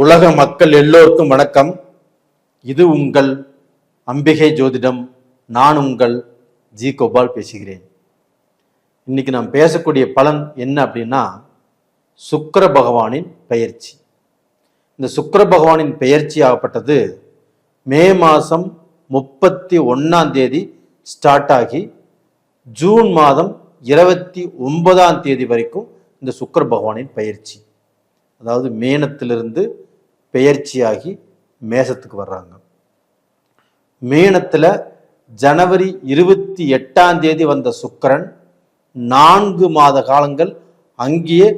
உலக மக்கள் எல்லோருக்கும் வணக்கம். இது உங்கள் அம்பிகை ஜோதிடம். நான் உங்கள் ஜி கோபால் பேசுகிறேன். இன்னைக்கு நாம் பேசக்கூடிய பலன் என்ன அப்படின்னா சுக்கர பகவானின் பெயர்ச்சி. இந்த சுக்கர பகவானின் பெயர்ச்சி ஆகப்பட்டது மே மாதம் முப்பத்தி ஒன்றாம் தேதி ஸ்டார்ட் ஆகி ஜூன் மாதம் இருபத்தி ஒன்பதாம் தேதி வரைக்கும் இந்த சுக்கர பகவானின் பயிற்சி அதாவது மேனத்திலிருந்து பெயர்ச்சியாகி மேசத்துக்கு வர்றாங்க. மீனத்தில் ஜனவரி இருபத்தி எட்டாம் தேதி வந்த சுக்கிரன் நான்கு மாத காலங்கள் அங்கேயே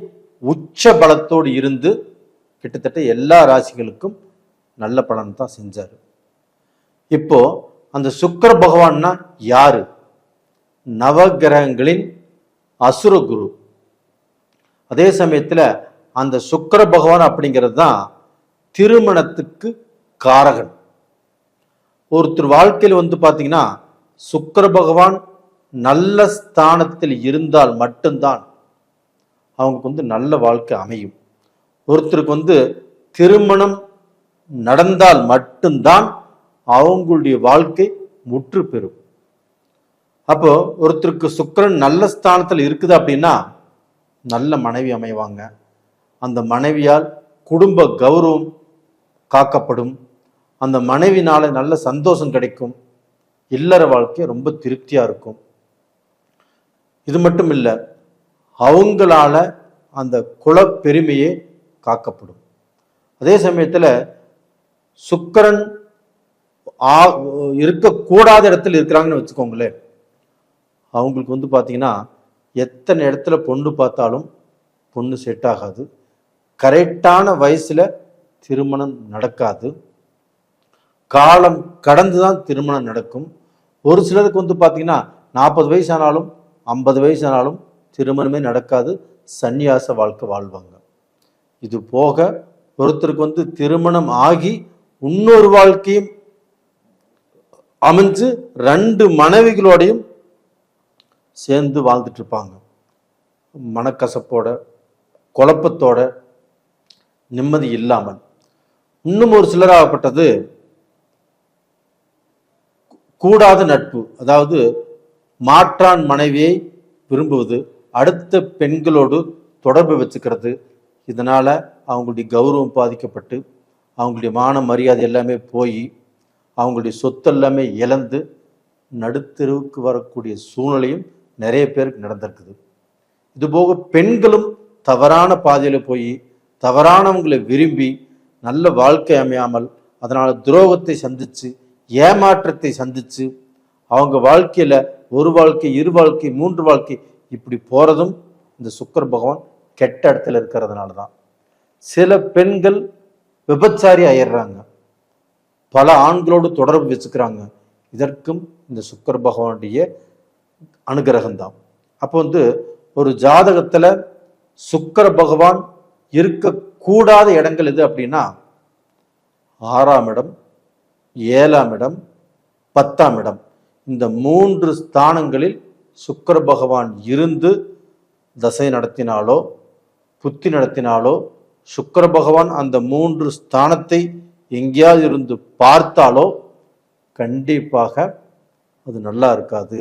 உச்ச பலத்தோடு இருந்து கிட்டத்தட்ட எல்லா ராசிகளுக்கும் நல்ல பலன் தான் செஞ்சார். இப்போ அந்த சுக்கிர பகவான்னா யாரு? நவகிரகங்களின் அசுர குரு அதே சமயத்தில் அந்த சுக்கர பகவான் அப்படிங்கிறது தான் திருமணத்துக்கு காரகன். ஒருத்தர் வாழ்க்கையில் வந்து பார்த்தீங்கன்னா சுக்கர பகவான் நல்ல ஸ்தானத்தில் இருந்தால் மட்டும்தான் அவங்களுக்கு வந்து நல்ல வாழ்க்கை அமையும். ஒருத்தருக்கு வந்து திருமணம் நடந்தால் மட்டும்தான் அவங்களுடைய வாழ்க்கை முற்று பெறும். அப்போ ஒருத்தருக்கு சுக்கிரன் நல்ல ஸ்தானத்தில் இருக்குது அப்படின்னா நல்ல மனைவி அமைவாங்க. அந்த மனைவியால் குடும்ப கௌரவம் காக்கப்படும். அந்த மனைவினால நல்ல சந்தோஷம் கிடைக்கும். இல்லற வாழ்க்கை ரொம்ப திருப்தியாக இருக்கும். இது மட்டும் இல்லை அவங்களால அந்த குலப்பெருமையே காக்கப்படும். அதே சமயத்தில் சுக்கரன் ஆ- இருக்கக்கூடாத இடத்துல இருக்கிறாங்கன்னு வச்சுக்கோங்களேன். அவங்களுக்கு வந்து பார்த்தீங்கன்னா எத்தனை இடத்துல பொண்ணு பார்த்தாலும் பொண்ணு செட் ஆகாது. கரெக்டான வயசில் திருமணம் நடக்காது. காலம் கடந்து தான் திருமணம் நடக்கும். ஒரு சிலருக்கு வந்து பார்த்தீங்கன்னா நாற்பது வயசு ஆனாலும் ஐம்பது வயசு ஆனாலும் திருமணமே நடக்காது. சந்நியாச வாழ்க்கை வாழ்வாங்க. இது போக ஒருத்தருக்கு வந்து திருமணம் ஆகி இன்னொரு வாழ்க்கையும் அமைஞ்சு ரெண்டு மனைவிகளோடையும் சேர்ந்து வாழ்ந்துட்டு இருப்பாங்க மனக்கசப்போட குழப்பத்தோட நிம்மதி இல்லாமல். இன்னும் ஒரு சிலராகப்பட்டது கூடாத நட்பு அதாவது மாற்றான் மனைவியை விரும்புவது அடுத்த பெண்களோடு தொடர்பு வச்சுக்கிறது. இதனால் அவங்களுடைய கௌரவம் பாதிக்கப்பட்டு அவங்களுடைய மான மரியாதை எல்லாமே போய் அவங்களுடைய சொத்து எல்லாமே இழந்து நடுத்தெருவுக்கு வரக்கூடிய சூழ்நிலையும் நிறைய பேருக்கு நடந்திருக்குது. இதுபோக பெண்களும் தவறான பாதையில் போய் தவறானவங்களை விரும்பி நல்ல வாழ்க்கை அமையாமல் அதனால் துரோகத்தை சந்தித்து ஏமாற்றத்தை சந்தித்து அவங்க வாழ்க்கையில் ஒரு வாழ்க்கை இரு வாழ்க்கை மூன்று வாழ்க்கை இப்படி போகிறதும் இந்த சுக்கர் பகவான் கெட்ட இடத்துல இருக்கிறதுனால தான் சில பெண்கள் விபச்சாரி ஆயிடுறாங்க. பல ஆண்களோடு தொடர்பு வச்சுக்கிறாங்க. இதற்கும் இந்த சுக்கர் பகவானுடைய அனுகிரகம்தான். அப்போ வந்து ஒரு ஜாதகத்தில் சுக்கர பகவான் இருக்க கூடாத இடங்கள் எது அப்படின்னா ஆறாம் இடம் ஏழாம் இடம் பத்தாம் இடம். இந்த மூன்று ஸ்தானங்களில் சுக்கர பகவான் இருந்து தசை நடத்தினாலோ புத்தி நடத்தினாலோ சுக்கர பகவான் அந்த மூன்று ஸ்தானத்தை எங்கேயாவது இருந்து பார்த்தாலோ கண்டிப்பாக அது நல்லா இருக்காது.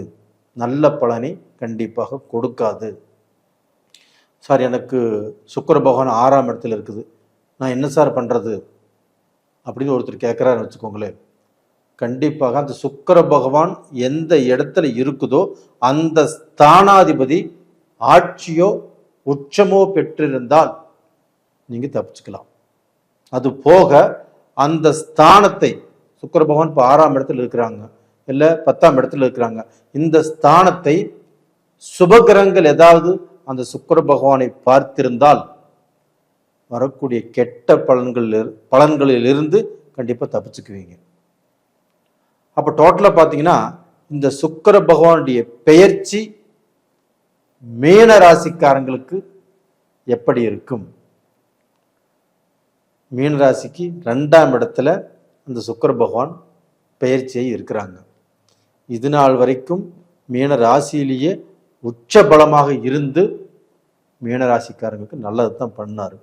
நல்ல பலனை கண்டிப்பாக கொடுக்காது. சார் எனக்கு சுக்கர பகவான் ஆறாம் இடத்துல இருக்குது. நான் என்ன சார் பண்ணுறது அப்படின்னு ஒருத்தர் கேட்குறாருன்னு வச்சுக்கோங்களேன். கண்டிப்பாக அந்த சுக்கர பகவான் எந்த இடத்துல இருக்குதோ அந்த ஸ்தானாதிபதி ஆட்சியோ உச்சமோ பெற்றிருந்தால் நீங்கள் தப்பிச்சுக்கலாம். அது போக அந்த ஸ்தானத்தை சுக்கர பகவான் இப்போ ஆறாம் இடத்துல இருக்கிறாங்க இல்லை பத்தாம் இடத்துல இருக்கிறாங்க. இந்த ஸ்தானத்தை சுபகிரகங்கள் ஏதாவது அந்த சுக்கிர பகவானை பார்த்திருந்தால் வரக்கூடிய கெட்ட பலன்களில் பலன்களிலிருந்து கண்டிப்பாக தப்பிச்சுக்குவீங்க. அப்போ டோட்டலாக பார்த்தீங்கன்னா இந்த சுக்கிர பகவானுடைய பெயர்ச்சி மீன ராசிக்காரங்களுக்கு எப்படி இருக்கும்? மீன ராசிக்கு ரெண்டாம் இடத்துல அந்த சுக்கிர பகவான் பெயர்ச்சியை இருக்கிறாங்க. இது நாள் வரைக்கும் மீன ராசியிலேயே உச்ச பலமாக இருந்து மீனராசிக்காரங்களுக்கு நல்லது தான் பண்ணார்.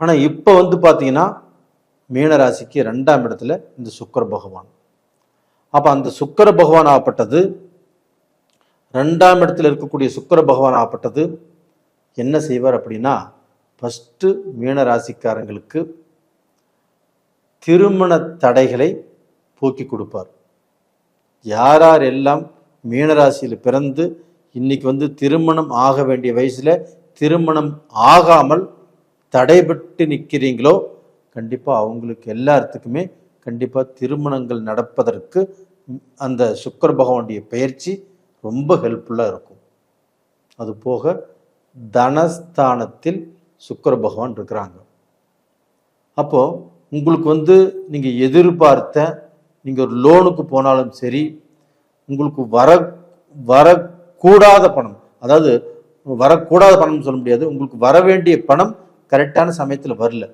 ஆனால் இப்போ வந்து பார்த்தீங்கன்னா மீனராசிக்கு ரெண்டாம் இடத்துல இந்த சுக்கர பகவான். அப்போ அந்த சுக்கர பகவான் ஆகப்பட்டது ரெண்டாம் இடத்துல இருக்கக்கூடிய சுக்கர பகவான் ஆகப்பட்டது என்ன செய்வார் அப்படின்னா ஃபஸ்ட்டு மீனராசிக்காரங்களுக்கு திருமண தடைகளை போக்கி கொடுப்பார். யார் யார் எல்லாம் மீனராசியில் பிறந்து இன்னைக்கு வந்து திருமணம் ஆக வேண்டிய வயசுல திருமணம் ஆகாமல் தடைபட்டு நிற்கிறீங்களோ கண்டிப்பாக அவங்களுக்கு எல்லாத்துக்குமே கண்டிப்பாக திருமணங்கள் நடப்பதற்கு அந்த சுக்கர பகவானுடைய பயிற்சி ரொம்ப ஹெல்ப்ஃபுல்லாக இருக்கும். அதுபோக தனஸ்தானத்தில் சுக்கர பகவான் இருக்கிறாங்க. அப்போ உங்களுக்கு வந்து நீங்கள் எதிர்பார்த்த நீங்கள் ஒரு லோனுக்கு போனாலும் சரி உங்களுக்கு வர வரக்கூடாத பணம் அதாவது வரக்கூடாத பணம்னு சொல்ல முடியாது உங்களுக்கு வர வேண்டிய பணம் கரெக்டான சமயத்தில் வரல.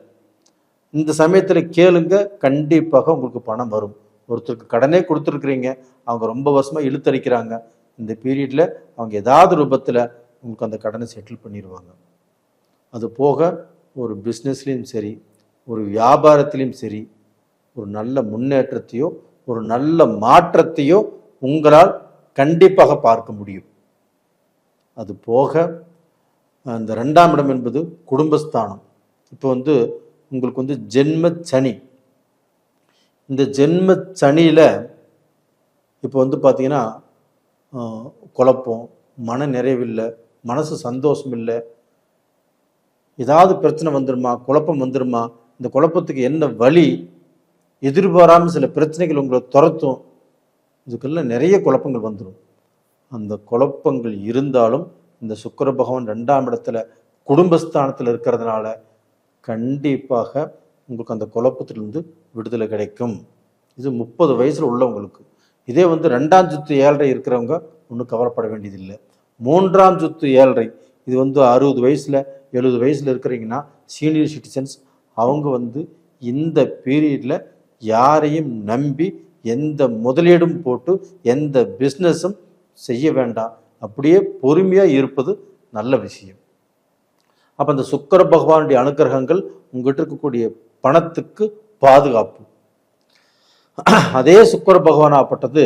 இந்த சமயத்தில் கேளுங்க கண்டிப்பாக உங்களுக்கு பணம் வரும். ஒருத்தருக்கு கடனே கொடுத்துருக்குறீங்க அவங்க ரொம்ப வருஷமாக இழுத்தடிக்கிறாங்க. இந்த பீரியடில் அவங்க ஏதாவது ரூபத்தில் உங்களுக்கு அந்த கடனை செட்டில் பண்ணிடுவாங்க அது போக ஒரு பிஸ்னஸ்லேயும் சரி ஒரு வியாபாரத்திலையும் சரி ஒரு நல்ல முன்னேற்றத்தையோ ஒரு நல்ல மாற்றத்தையோ உங்களால் கண்டிப்பாக பார்க்க முடியும். அது போக அந்த ரெண்டாம் இடம் என்பது குடும்பஸ்தானம். இப்போ வந்து உங்களுக்கு வந்து ஜென்ம சனி. இந்த ஜென்ம சனியில் இப்போ வந்து பார்த்தீங்கன்னா குழப்பம் மன நிறைவில்லை மனசு சந்தோஷம் இல்லை ஏதாவது பிரச்சனை வந்துருமா குழப்பம் வந்துருமா இந்த குழப்பத்துக்கு என்ன வழி? எதிர்பாராமல் சில பிரச்சனைகள் உங்களை துரத்தும். இதுக்கெல்லாம் நிறைய குழப்பங்கள் வந்துடும். அந்த குழப்பங்கள் இருந்தாலும் இந்த சுக்கர பகவான் ரெண்டாம் இடத்துல குடும்பஸ்தானத்தில் இருக்கிறதுனால கண்டிப்பாக உங்களுக்கு அந்த குழப்பத்திலிருந்து விடுதலை கிடைக்கும். இது முப்பது வயசில் உள்ளவங்களுக்கு. இதே வந்து ரெண்டாம் சுத்து ஏழரை இருக்கிறவங்க ஒன்றும் கவலைப்பட வேண்டியதில்லை. மூன்றாம் சுத்து ஏழரை. இது வந்து அறுபது வயசில் எழுபது வயசில் இருக்கிறீங்கன்னா சீனியர் சிட்டிசன்ஸ் அவங்க வந்து இந்த பீரியடில் யாரையும் நம்பி எந்த முதலீடும் போட்டு எந்த பிஸ்னஸும் செய்ய வேண்டாம். அப்படியே பொறுமையாக இருப்பது நல்ல விஷயம். அப்போ அந்த சுக்கர பகவானுடைய அனுக்கிரகங்கள் உங்ககிட்ட இருக்கக்கூடிய பணத்துக்கு பாதுகாப்பு. அதே சுக்கர பகவானாப்பட்டது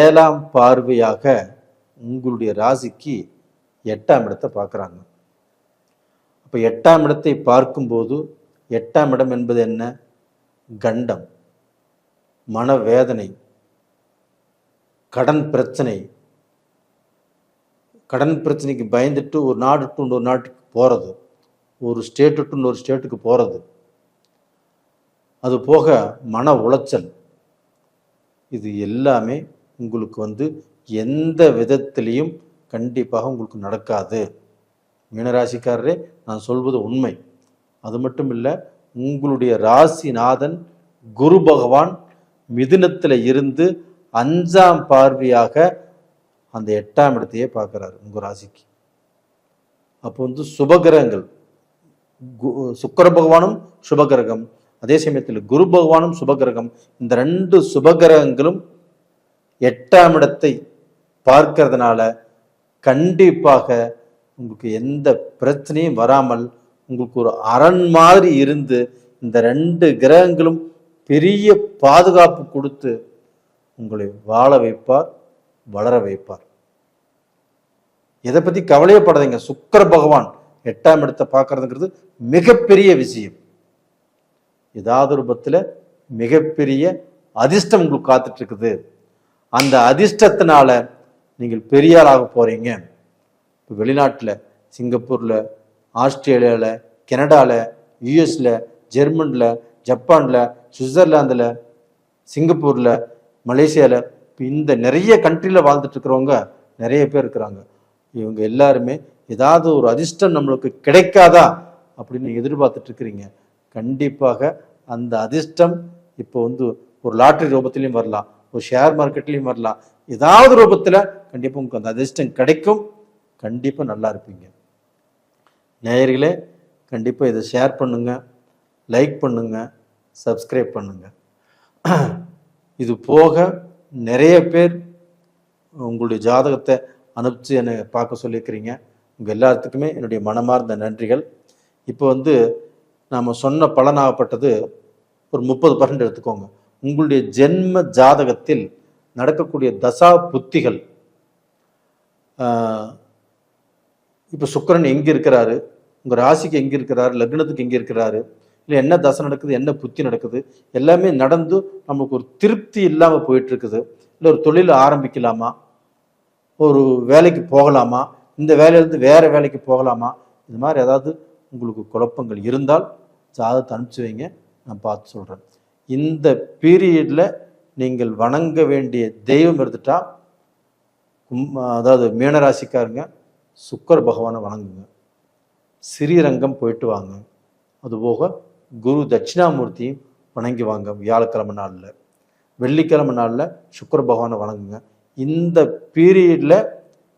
ஏழாம் பார்வையாக உங்களுடைய ராசிக்கு எட்டாம் இடத்தை பார்க்குறாங்க. அப்போ எட்டாம் இடத்தை பார்க்கும்போது எட்டாம் இடம் என்பது என்ன? கண்டம். மனவேதனை கடன் பிரச்சனை. கடன் பிரச்சனைக்கு பயந்துட்டு ஒரு நாடு டு இன்னொரு நாட்டுக்கு போகிறது ஒரு ஸ்டேட்டு டு இன்னொரு ஸ்டேட்டுக்கு போகிறது அது போக மன உளைச்சல். இது எல்லாமே உங்களுக்கு வந்து எந்த விதத்திலையும் கண்டிப்பாக உங்களுக்கு நடக்காது. மீனராசிக்காரரே நான் சொல்வது உண்மை. அது மட்டும் இல்லை உங்களுடைய ராசிநாதன் குரு பகவான் மிதுனத்தில் இருந்து அஞ்சாம் பார்வையாக அந்த எட்டாம் இடத்தையே பார்க்குறாரு உங்கள் ராசிக்கு. அப்போ வந்து சுபகிரகங்கள் கு- சுக்கிர பகவானும் சுபகிரகம் அதே சமயத்தில் குரு பகவானும் சுபகிரகம் இந்த ரெண்டு சுபகிரகங்களும் எட்டாம் இடத்தை பார்க்கறதுனால கண்டிப்பாக உங்களுக்கு எந்த பிரச்சனையும் வராமல் உங்களுக்கு ஒரு அரண் மாதிரி இருந்து இந்த ரெண்டு கிரகங்களும் பெரிய பாதுகாப்பு கொடுத்து உங்களை வாழ வைப்பார் வளர வைப்பார். எதை பத்தி கவலையப்படாதீங்க. சுக்கர பகவான் எட்டாம் இடத்தை பார்க்கறதுங்கிறது மிகப்பெரிய விஷயம். ஏதாவது ரூபத்தில் மிகப்பெரிய அதிர்ஷ்டம் உங்களுக்கு காத்துட்டு இருக்குது அந்த அதிர்ஷ்டத்தினால நீங்கள் பெரியாராக போறீங்க. இப்போ வெளிநாட்டில் சிங்கப்பூரில் ஆஸ்திரேலியாவில் கனடாவில் யூஎஸில் ஜெர்மனில் ஜப்பானில் சுவிட்சர்லாந்தில் சிங்கப்பூரில் மலேசியாவில் இப்போ இந்த நிறைய கண்ட்ரியில் வாழ்ந்துட்டு இருக்கிறவங்க நிறைய பேர் இருக்கிறாங்க. இவங்க எல்லாருமே ஏதாவது ஒரு அதிர்ஷ்டம் நம்மளுக்கு கிடைக்காதா அப்படின்னு எதிர்பார்த்துட்டு இருக்கிறீங்க. கண்டிப்பாக அந்த அதிர்ஷ்டம் இப்போ வந்து ஒரு லாட்ரி ரூபத்திலையும் வரலாம் ஒரு ஷேர் மார்க்கெட்லேயும் வரலாம். ஏதாவது ரூபத்தில் கண்டிப்பாக உங்களுக்கு அந்த அதிர்ஷ்டம் கிடைக்கும். கண்டிப்பாக நல்லா இருப்பீங்க. நேயர்களே கண்டிப்பாக இதை ஷேர் பண்ணுங்கள் லைக் பண்ணுங்கள் சப்ஸ்கிரைப் பண்ணுங்க. இது போக நிறைய பேர் உங்களுடைய ஜாதகத்தை அனுப்பிச்சு என்னை பார்க்க சொல்லியிருக்கிறீங்க. உங்கள் எல்லாத்துக்குமே என்னுடைய மனமார்ந்த நன்றிகள். இப்போ வந்து நாம் சொன்ன பலனாகப்பட்டது ஒரு முப்பது பர்சன்ட் எடுத்துக்கோங்க. உங்களுடைய ஜென்ம ஜாதகத்தில் நடக்கக்கூடிய தசா புத்திகள் இப்போ சுக்கரன் எங்கே இருக்கிறாரு? உங்கள் ராசிக்கு எங்கே இருக்கிறாரு? லக்னத்துக்கு எங்கே இருக்கிறாரு? இல்லை என்ன தசை நடக்குது என்ன புத்தி நடக்குது எல்லாமே நடந்து நம்மளுக்கு ஒரு திருப்தி இல்லாமல் போயிட்டுருக்குது. இல்லை ஒரு தொழில் ஆரம்பிக்கலாமா? ஒரு வேலைக்கு போகலாமா? இந்த வேலையிலேருந்து வேறு வேலைக்கு போகலாமா? இது மாதிரி ஏதாவது உங்களுக்கு குழப்பங்கள் இருந்தால் ஜாதகத்தை அனுப்பிச்சு வைங்க. நான் பார்த்து சொல்கிறேன் இந்த பீரியடில் நீங்கள் வணங்க வேண்டிய தெய்வம் எடுத்துட்டா கும் அதாவது மீனராசிக்காருங்க சுக்கர் பகவானை வணங்குங்க. ஸ்ரீரங்கம் போயிட்டு வாங்க. அதுபோக குரு தட்சிணாமூர்த்தியும் வணங்கி வாங்க வியாழக்கிழமை நாளில். வெள்ளிக்கிழமை நாளில் சுக்கர பகவானை வணங்குங்க. இந்த பீரியடில்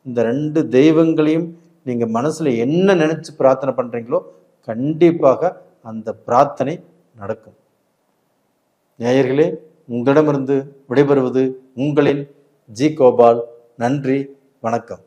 இந்த ரெண்டு தெய்வங்களையும் நீங்கள் மனசில் என்ன நினச்சி பிரார்த்தனை பண்ணுறீங்களோ கண்டிப்பாக அந்த பிரார்த்தனை நடக்கும். நேயர்களே உங்களிடமிருந்து விடைபெறுவது உங்களின் ஜி கோபால். நன்றி வணக்கம்.